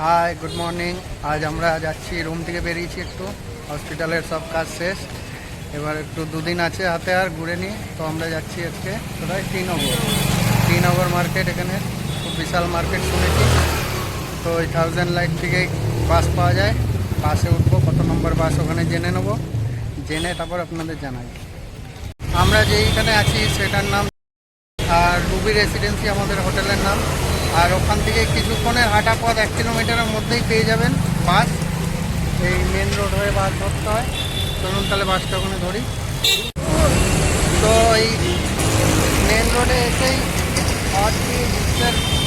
Hi good morning আজ আমরা যাচ্ছি রুম থেকে বেরিয়েছি একটু। হসপিটালের সব কাজ শেষ। এবার একটু দুদিন আছে হাতে আর ঘুরে নিই তো আমরা যাচ্ছি আজকে কোথায়? টিনগর টিনগর মার্কেট এখানে, খুব বিশাল মার্কেট শুনেছি। তো ওই থাউজেন্ড লাইট থেকে বাস পাওয়া যায়। বাসে উঠবো, কত নম্বর বাস ওখানে জেনে নেব। জেনে তারপর আপনাদের জানাই। আমরা যেইখানে আছি, সেটার নাম আর রুবি রেসিডেন্সি আমাদের হোটেলের নাম। আর ওখান থেকে কিছুক্ষণের হাঁটা পথ এক কিলোমিটারের মধ্যেই পেয়ে যাবেন বাস। এই মেন রোড হয়ে বাস ধরতে হয়। চলুন তাহলে বাসটা ওখানে ধরি। তো এই মেন রোডে এসেই হট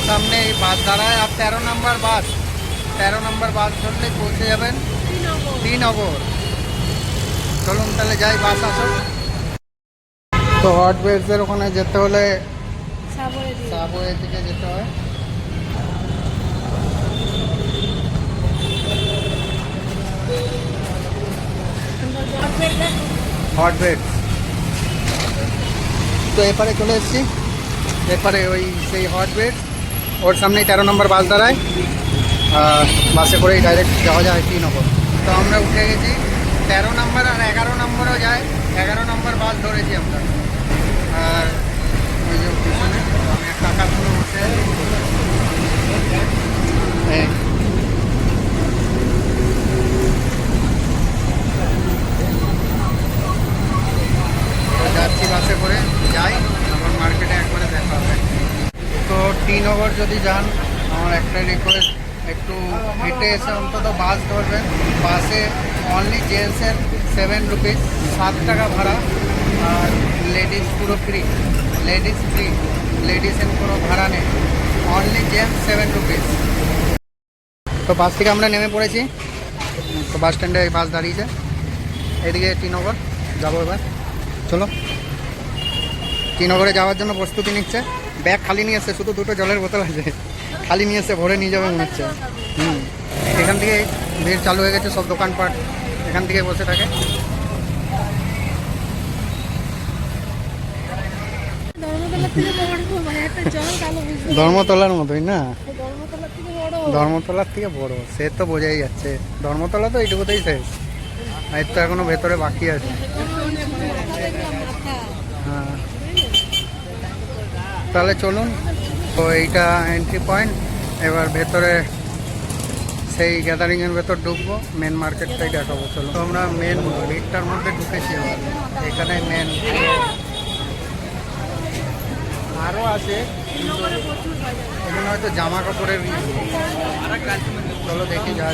সামনে এই বাস দাঁড়ায়। আর তেরো নম্বর বাস। তেরো নম্বর বাস ধরলে পৌঁছে যাবেন শ্রীনগর। চলুন তাহলে যাই বাস আসুন। তো হট ব্রিজের ওখানে যেতে হলে সাবওয়ে থেকে যেতে হয়। হট ব্রেড তো এপারে চলে এসেছি এপারে ওই সেই হট ব্রেড ওর সামনেই তেরো নম্বর বাস দাঁড়ায় আর বাসে করেই ডাইরেক্ট যাওয়া যায় শ্রীনগর তো আমরা উঠে গেছি তেরো নম্বর আর এগারো নম্বরও যায় এগারো নম্বর বাস ধরেছি আমরা আর ওই যে পিছনে কাকা শুনে বসে আছে। এই। তো যাচ্ছি বাসে করে যাই, তারপর মার্কেটে একবারে দেখা হবে। তো টি নগর যদি যান, আমার একটা রিকোয়েস্ট একটু হেঁটে এসে অন্তত বাস ধরবেন। বাসে অনলি জেন্টসের সেভেন রুপিস সাত টাকা ভাড়া, আর লেডিস পুরো ফ্রি লেডিস ফ্রি লেডিসের কোনো ভাড়া নেই। অনলি জেন্টস সেভেন রুপিস তো বাস থেকে আমরা নেমে পড়েছি। তো বাস স্ট্যান্ডে বাস দাঁড়িয়েছে। এদিকে টি নগর যাব এবার। চলো। টিনগরে যাওয়ার জন্য প্রস্তুতি নিচ্ছে। ব্যাগ খালি নিয়ে এসছে শুধু দুটো জলের বোতল আছে। খালি নিয়ে এসে ভরে নিয়ে যাবে মনে হচ্ছে। হুম। এখান থেকে ভিড় চালু হয়ে গেছে সব দোকানপাট। এখান থেকে বসে থাকে। ধর্মতলার মানে মতোই না? ধর্মতলার থেকে বড় সে তো বোঝাই যাচ্ছে। ধর্মতলা তো এইটুকুতেই শেষ। আর তো এখনও ভেতরে বাকি আছে। তাহলে চলুন। তো এইটা এন্ট্রি পয়েন্ট এবার ভেতরে সেই গ্যাদারিংয়ের ভেতর ঢুকবো মেন মার্কেটটাই দেখাবো চলো তো আমরা মেন ভিড়টার মধ্যে ঢুকেছি এখানে মেন আরও আছে এখানে হয়তো জামা কাপড়ের চলো দেখি যা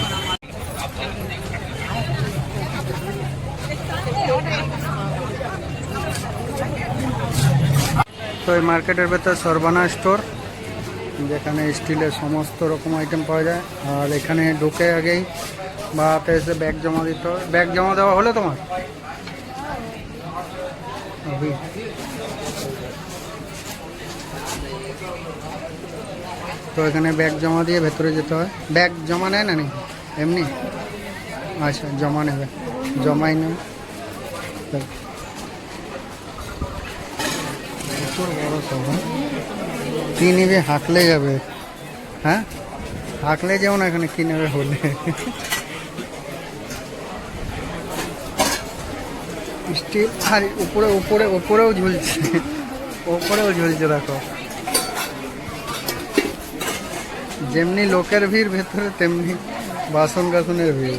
তো এই মার্কেটের ভেতর সর্বানা স্টোর, যেখানে স্টিলের সমস্ত রকম আইটেম পাওয়া যায়। আর এখানে ঢুকে আগেই বা হাতে এসে ব্যাগ জমা দিতে। হয় ব্যাগ জমা দেওয়া হলো তোমার? তো এখানে ব্যাগ জমা দিয়ে ভেতরে যেতে হয়। ব্যাগ জমা নেয় না নাকি এমনি? আচ্ছা জমা নেবে। জমাই নেবে প্রচুর বড় হ্যাঁ? কি নিবে? হাঁকলে যাবে। হ্যাঁ? হাঁকলে যাও না এখানে কি নেবে হলে স্টিল আর উপরে উপরে উপরেও ঝুলছে। উপরেও ঝুলছে দেখো। যেমনি লোকের ভিড় ভেতরে তেমনি বাসন কাসনের ভিড়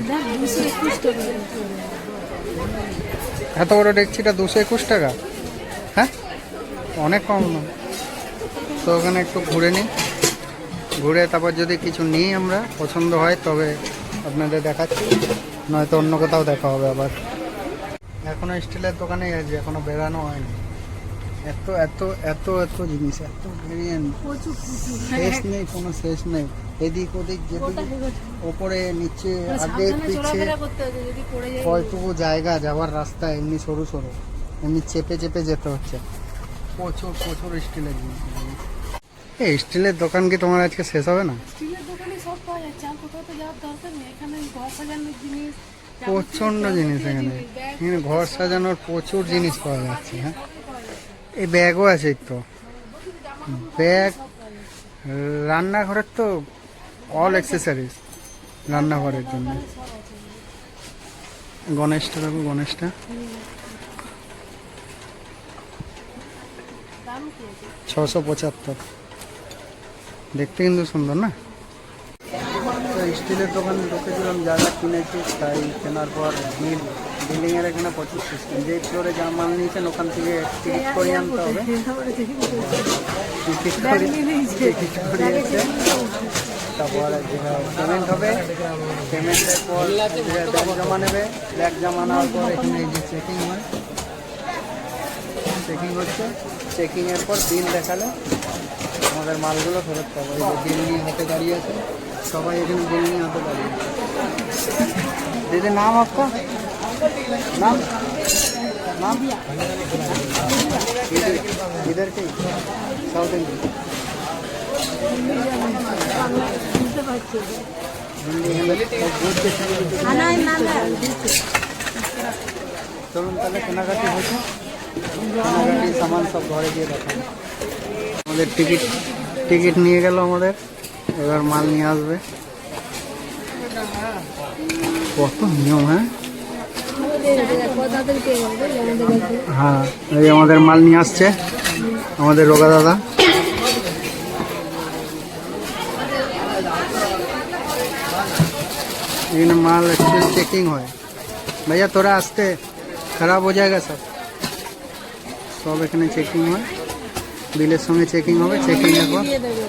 এত বড় ডেকচিটা দুশো একুশ টাকা? অনেক কম না। তো ওখানে একটু ঘুরে নিই। ঘুরে তারপর যদি কিছু নিই আমরা, পছন্দ হয় তবে আপনাদের দেখাচ্ছি। নয়তো অন্য কোথাও দেখা হবে আবার। এখনও স্টিলের দোকানেই আছে, এখনও বেরানো হয়নি। এত এত এত এত জিনিস, এত শেষ নেই, কোনো শেষ নেই। এদিক ওদিক, যেদিকে ওপরে, নিচে আগে যায় কয়টুকু জায়গা যাওয়ার রাস্তা, এমনি সরু সরু, এমনি চেপে চেপে যেতে হচ্ছে। প্রচুর প্রচুর স্টিলের জিনিস এই স্টিলের দোকান কি তোমার আজকে শেষ হবে না? স্টিলের দোকানে সব পাওয়া যাচ্ছে আর কোথাও তো যাওয়ার দরকার নেই। এখানে ঘর সাজানোর জিনিস প্রচণ্ড জিনিস এখানে। এখানে ঘর সাজানোর প্রচুর জিনিস পাওয়া যাচ্ছে হ্যাঁ? এই ব্যাগও আছে তো। ব্যাগ রান্নাঘরের তো অল অ্যাক্সেসরিজ রান্নাঘরের জন্য। গণেশটা দেখো গণেশটা দাম কি আছে ছশো পঁচাত্তর। দেখতে কিন্তু সুন্দর না? তো স্টিলের দোকানে ঢুকেছিলাম যা যা কিনেছি তাই কেনার পর বিল বিল্ডিংয়ের এখানে পঁচিশ সিস্টেম যে ফ্লোরে যা মাল নিয়েছেন ওখান থেকে টিকিট করে আনতে হবে। টিকিট করে টিকিট করিয়েছে তারপর পেমেন্ট হবে পেমেন্টের পর ব্যাগ জমা নেবে ব্যাগ জমা নেওয়ার পর এখানে যে চেকিং হয়। চেকিং হচ্ছে চেকিংয়ের পর বিল দেখালে আমাদের মালগুলো ফেরত পাবো এই যে বিল নিয়ে হাতে দাঁড়িয়ে আছে সবাই এখানে বিল নিয়ে হাতে দাঁড়িয়ে আছে দিদি নাম আপকা নাম নাম इधर इधर के साउथ इंडियन বুঝতে পারছি हिंदी हिंदी दूध के साथ না না না চলুন তাহলে কেনাকাটি হয়েছে কেনাকাটি সামান সব ঘরে দিয়ে দেখান আমাদের টিকিট টিকিট নিয়ে গেল আমাদের এবার মাল নিয়ে আসবে কত নিয়ম হ্যাঁ হ্যাঁ এই আমাদের মাল নিয়ে আসছে আমাদের রোগা দাদা এখানে মাল एक्चुअली चेकिंग হয় भैया थोड़ा आस्ते खराब हो जाएगा सब সব এখানে চেকিং হয়। বিলের সঙ্গে চেকিং হবে চেকিং এর পর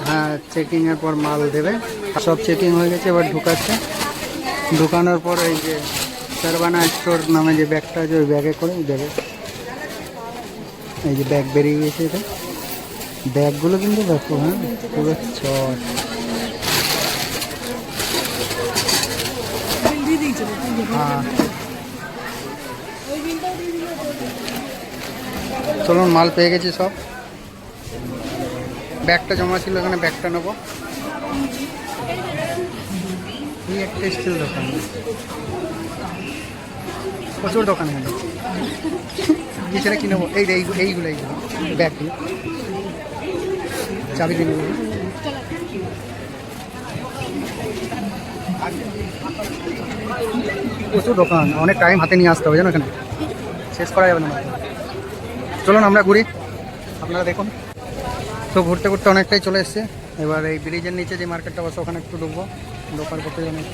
হ্যাঁ চেকিং এর পর মাল দেবে। সব চেকিং হয়ে গেছে, এবার ঢুকাচ্ছে। ঢুকানোর পর এই যে সারবানা স্টোর নামে যে ব্যাগটা আছে, ওই ব্যাগে করে দেবে এই যে ব্যাগ বেরিয়ে গেছে এটা। ব্যাগগুলো কিন্তু দেখো হ্যাঁ পুরো চট। হ্যাঁ। চলুন, মাল পেয়ে গেছি সব। ব্যাগটা জমা ছিল, এখানে ব্যাগটা নেব। একটা স্টিল দোকান। প্রচুর দোকান এখানে। এছাড়া কি নেব? এই- এইগুলো এইগুলো। ব্যাগগুলো চাবি দিন প্রচুর দোকান, অনেক টাইম হাতে নিয়ে আসতে হবে, জানো এখানে। শেষ করা যাবে না। চলুন আমরা ঘুরি। আপনারা দেখুন। তো ঘুরতে ঘুরতে অনেকটাই চলে এসছে। এবার এই ব্রিজের নিচে যে মার্কেটটা বসে, ওখানে একটু ঢুকবো। ঢোকার করতে অনেক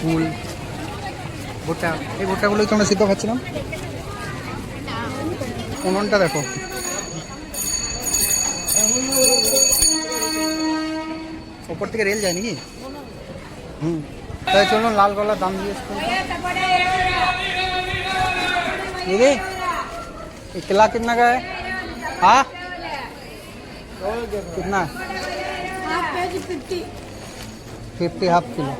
ফুল, ভুট্টা, এই ভুট্টাগুলোই তো আমরা সিদ্ধ খাচ্ছিলাম। উনুনটা দেখো। ওপর থেকে রেল যায় নাকি? হুম। তাই চলুন, লাল গলার দাম জিজ্ঞেস করুন दीदी ये किला कितना का है हाँ कितना ফিফটি হাফ কিলো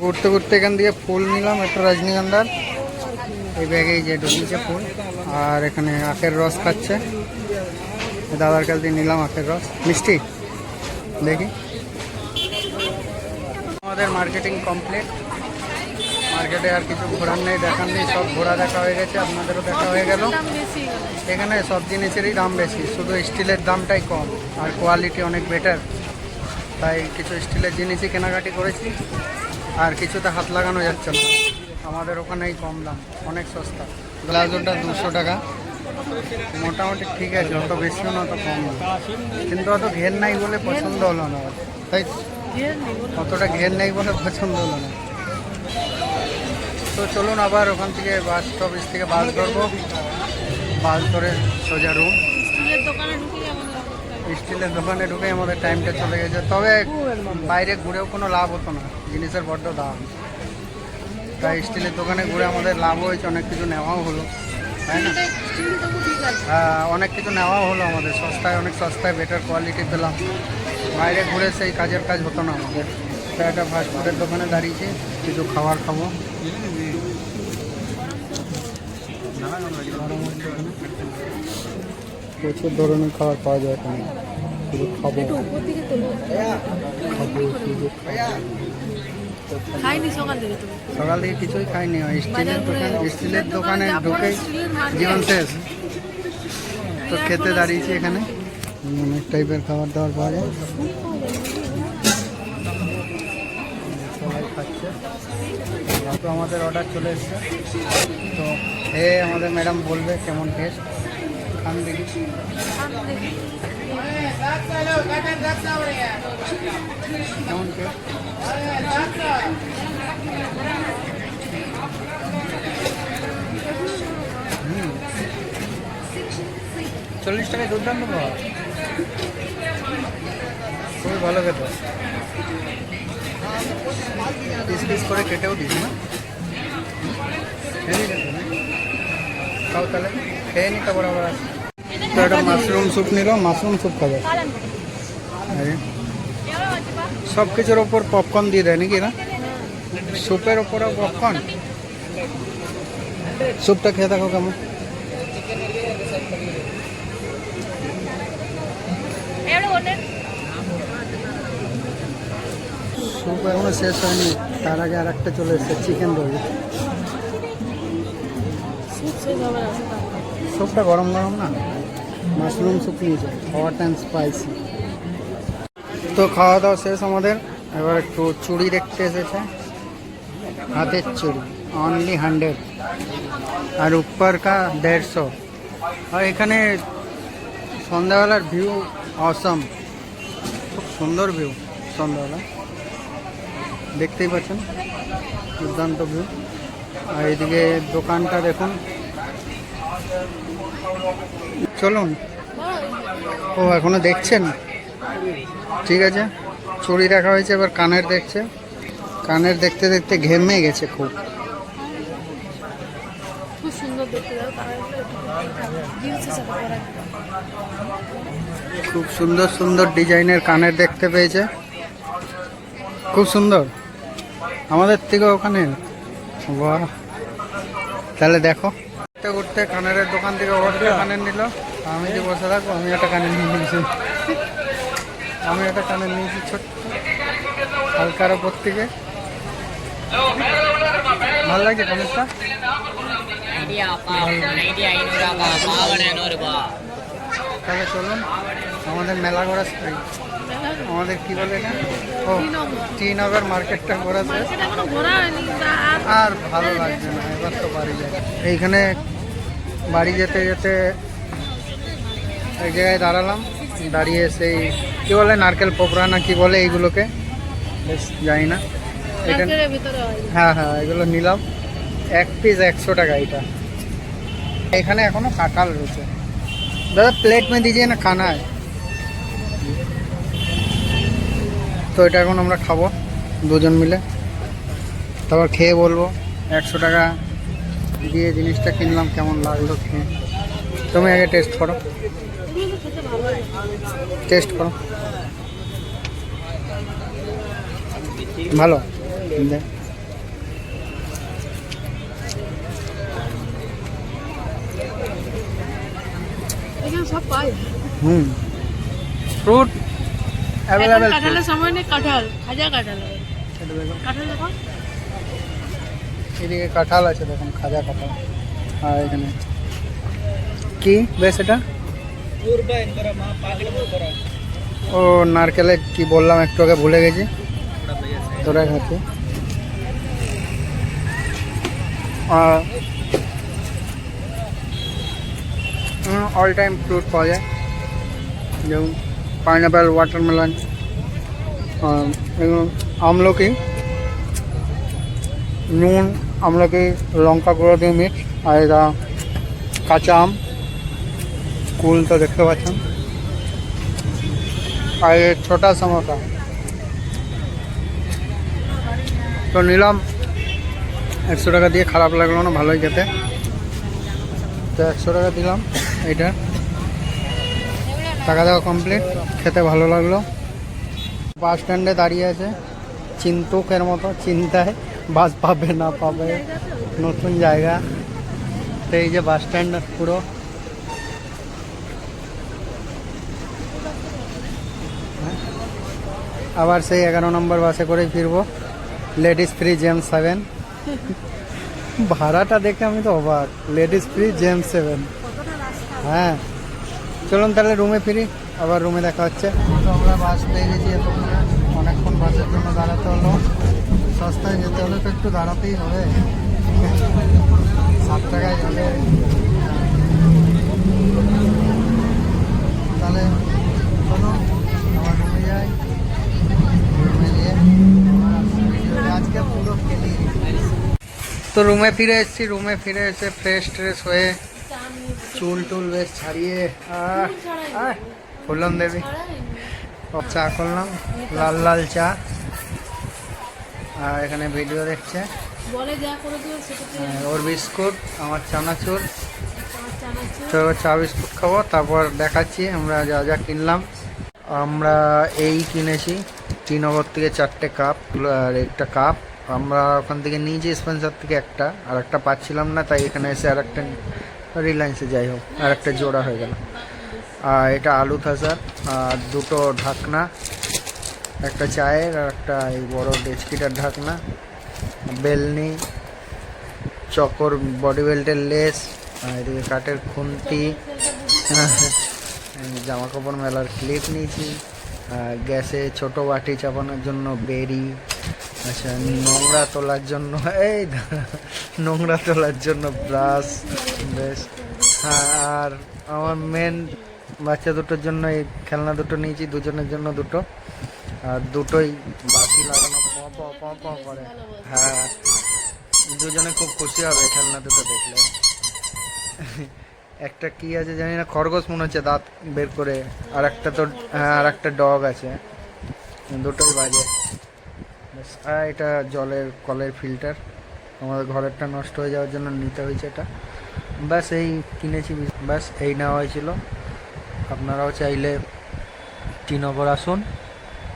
ঘুরতে ঘুরতে এখান দিয়ে ফুল নিলাম একটা রজনীগন্ধার এই ব্যাগে যে ঢুকিয়েছে ফুল আর এখানে আখের রস খাচ্ছে এই দাদার কাছ দিয়ে নিলাম আখের রস মিষ্টি দেখি আমাদের মার্কেটিং কমপ্লিট মার্কেটে আর কিছু ঘোরার নেই দেখার নেই সব ঘোরা দেখা হয়ে গেছে আপনাদেরও দেখা হয়ে গেল। এখানে সব জিনিসেরই দাম বেশি শুধু স্টিলের দামটাই কম আর কোয়ালিটি অনেক বেটার তাই কিছু স্টিলের জিনিসই কেনাকাটি করেছি আর কিছুতে হাত লাগানো যাচ্ছে না। আমাদের ওখানেই কম দাম অনেক সস্তা। গ্লাসোটা দুশো টাকা। মোটামুটি ঠিক আছে অত বেশিও না অত কম। না কিন্তু অত ঘের নাই বলে পছন্দ হলো না। তাই। অতটা ঘের নেই বলে পছন্দ হলো না। তো চলুন আবার ওখান থেকে বাস স্টপেজ থেকে বাস ধরবো। বাস ধরে সোজা রুম স্টিলের দোকানে ঢুকে আমাদের টাইমটা চলে গেছে। তবে বাইরে ঘুরেও কোনো লাভ হতো না। জিনিসের বড্ড দাম। তাই স্টিলের দোকানে ঘুরে আমাদের লাভ হয়েছে অনেক কিছু নেওয়াও হলো। হ্যাঁ, অনেক কিছু নেওয়াও হলো আমাদের। সস্তায় অনেক সস্তায় বেটার কোয়ালিটি পেলাম। বাইরে ঘুরে সেই কাজের কাজ হতো না আমাদের। তাই একটা ফাস্টফুডের দোকানে দাঁড়িয়েছি কিছু খাবার খাব। প্রচুর ধরনের খাবার পাওয়া যায় এখানে। শুধু খাব। খাব শুধু খাইনি সকাল থেকে সকাল থেকে কিছুই খাইনি। স্টিলের দোকান স্টিলের দোকানে ঢুকে জীবন শেষ। তো খেতে দাঁড়িয়েছি এখানে। অনেক টাইপের খাবার দাবার পাওয়া যায়। সবাই খাচ্ছে। তো আমাদের অর্ডার চলে এসছে। তো এ আমাদের ম্যাডাম বলবে কেমন টেস্ট খান দেখি। কেমন টেস্ট চল্লিশ টাকায় দুর্দান্ত খুবই ভালো খেতে। পিস পিস করে কেটেও দিস না। খাও তাহলে। খেয়ে নি তারপর তো একটা মাশরুম স্যুপ নিল, মাশরুম স্যুপ খাবে। সব কিছুর ওপর পপকর্ন দিয়ে দেয় নাকি না স্যুপের ওপরও পপকর্ন স্যুপটা খেয়ে থাকো কেমন। এখনও শেষ হয়নি। তার আগে আর একটা চলে এসেছে চিকেন রোল স্যুপটা গরম গরম না? মাশরুম স্যুপ নিয়েছে হট অ্যান্ড স্পাইসি তো খাওয়া দাওয়া শেষ আমাদের। এবার একটু চুড়ি দেখতে এসেছে। হাতের চুড়ি অনলি হান্ড্রেড আর উপর কা দেড়শো। আর এখানে সন্ধ্যাবেলার ভিউ অসম খুব সুন্দর ভিউ সন্ধ্যাবেলা। দেখতেই পাচ্ছেন দুর্দান্ত ভিউ আর এদিকে দোকানটা দেখুন। চলুন। ও এখনও দেখছেন? ঠিক আছে। চুরি রাখা হয়েছে এবার কানের দেখছে। কানের দেখতে দেখতে ঘেমে গেছে খুব। খুব সুন্দর সুন্দর ডিজাইনের কানের দেখতে পেয়েছে। খুব সুন্দর। আমাদের থেকে ওখানে? বাহ। তাহলে দেখো। ঘুরতে ঘুরতে কানের দোকান থেকে কানের নিল। আমি যে বসে থাকব আমি একটা কানের নিয়ে নিয়েছি। আমি একটা কানের নিয়েছি ছোট্ট। হালকার ওপর থেকে। ভালো লাগছে কানেরটা? তাহলে চলুন আমাদের মেলা ঘোরা শেষ। আমাদের কি বলে না ও টিনগর মার্কেটটা ঘোরা শেষ সেটা কোনো ঘোরা হয়নি তা আর ভালো লাগছে না এবার তো বাড়ি যাই এইখানে বাড়ি যেতে যেতে এক জায়গায় দাঁড়ালাম দাঁড়িয়ে সেই কী বলে নারকেল পোকরা না কি বলে এইগুলোকে? বেশ জানি না। এটা হয়। হ্যাঁ হ্যাঁ এগুলো নিলাম। এক পিস একশো টাকা এটা। এখানে এখনও কাঁঠাল রয়েছে। দাদা প্লেট মে দিজিয়ে না है তো এটা এখন আমরা খাব, দুজন মিলে। তারপর খেয়ে বলব, একশো টাকা দিয়ে জিনিসটা কিনলাম, কেমন লাগল খেয়ে। তুমি আগে টেস্ট করো। টেস্ট করো। ভালো। দে- এখানে সব পাই। হুম। ফ্রুট এখন অ্যাভেলেবেল কাঁঠালের সময় নেই কাঁঠাল। হাজার কাঁঠাল কাঁঠাল দেখো। এদিকে কাঁঠাল আছে দেখুন খাজা কাঁঠাল। আর এখানে কি? বেশ এটা? ও নারকেলে কি বললাম একটু আগে ভুলে গেছি। তোরা খাচ্ছি অল টাইম ফ্রুট পাওয়া যায়। যেমন পাইনাপেল ওয়াটারমেলন এবং আমলকি, নুন, আমলকি, লঙ্কা গুঁড়ো দিয়ে মিক্স আর এটা কাঁচা আম কুল তো দেখতে পাচ্ছেন। আর ছোটা সমোসা তো নিলাম। একশো টাকা দিয়ে খারাপ লাগল না, ভালোই খেতে। তো একশো টাকা দিলাম এইটা টাকা দেওয়া কমপ্লিট খেতে ভালো লাগল। বাস স্ট্যান্ডে দাঁড়িয়ে আছে, চিন্তুকের মতো, চিন্তায় বাস পাবে না পাবে, নতুন জায়গা। তো এই যে বাস স্ট্যান্ড পুরো। আবার সেই এগারো নম্বর বাসে করেই ফিরবো। লেডিস থ্রি জেমস সেভেন ভাড়াটা দেখে আমি তো অবাক। লেডিস ফ্রি জেমস সেভেন হ্যাঁ। চলুন তাহলে রুমে ফিরি, আবার রুমে দেখা হচ্ছে। তো আমরা বাস পেয়ে গেছি, এতক্ষণে অনেকক্ষণ বাসের জন্য দাঁড়াতে হলো। সস্তায় যেতে হলে তো একটু দাঁড়াতেই হবে। সাত টাকায় যাবে তাহলে চলো আমার রুমে যাই রুমে গিয়ে আজকে পুরো খেলি তো রুমে ফিরে এসেছি রুমে ফিরে এসে ফ্রেশ ট্রেশ হয়ে চুল টুল বেশ ছাড়িয়ে ফুলন দেবী। চা করলাম লাল লাল চা। আর এখানে ভিডিও দেখছে। বলে যা করে দিও সেটাতে আর ওর বিস্কুট আমার চানাচুর। আমার চানাচুর। তো চা বিস্কুট খাব তারপর দেখাচ্ছি আমরা যা যা কিনলাম। আমরা এই কিনেছি শ্রীনগর থেকে চারটে কাপ আর একটা কাপ আমরা ওখান থেকে নিয়েছি স্পেন্সার থেকে একটা, আর একটা পাচ্ছিলাম না, তাই এখানে এসে আর একটা রিলায়েন্সে যাই হোক আর একটা জোড়া হয়ে গেল। আর এটা আলু থাসার, আর দুটো ঢাকনা, একটা চায়ের আর একটা এই বড়ো ডেচকিটার ঢাকনা, বেলনি, চকর বডি বেল্টের লেস, আর এদিকে কাঠের খুন্তি জামা কাপড় মেলার ক্লিপ নিয়েছি গ্যাসে ছোট বাটি চাপানোর জন্য বেরি আচ্ছা নোংরা তোলার জন্য, এই নোংরা তোলার জন্য ব্রাশ বেশ। হ্যাঁ আর আমার মেন বাচ্চা দুটোর জন্য এই খেলনা দুটো নিয়েছি, দুজনের জন্য দুটো। আর দুটোই বাতি লাগানো, প প প করে। হ্যাঁ দুজনে খুব খুশি হবে খেলনা দুটো দেখলে। একটা কি আছে জানি না, খরগোশ মনে হচ্ছে দাঁত বের করে আর একটা তো হ্যাঁ আর একটা ডগ আছে। দুটোই বাজে। আর এটা জলের কলের ফিল্টার আমাদের ঘরেরটা নষ্ট হয়ে যাওয়ার জন্য নিতে হয়েছে এটা। ব্যাস এই কিনেছি ব্যাস এই নেওয়া হয়েছিল। আপনারাও চাইলে টিনগর আসুন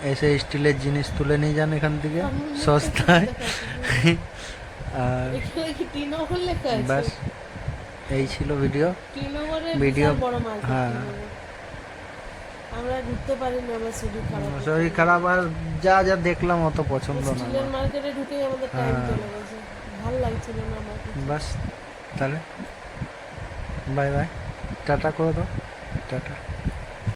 এসে স্টিলের জিনিস তুলে নিয়ে যান এখান থেকে সস্তায়। আর ব্যাস এই ছিল ভিডিও ভিডিও- হ্যাঁ। আমরা ঘুরতে পারিনি আমার শরীর খারাপ শরীর খারাপ আর যা যা দেখলাম অত পছন্দ না। স্টিলের মার্কেটে ঢুকেই আমাদের টাইম হ্যাঁ। চলে গেছে। ভালো লাগছিল না আমার বাস তাহলে। Bye bye. টাটা করে দাও। টাটা।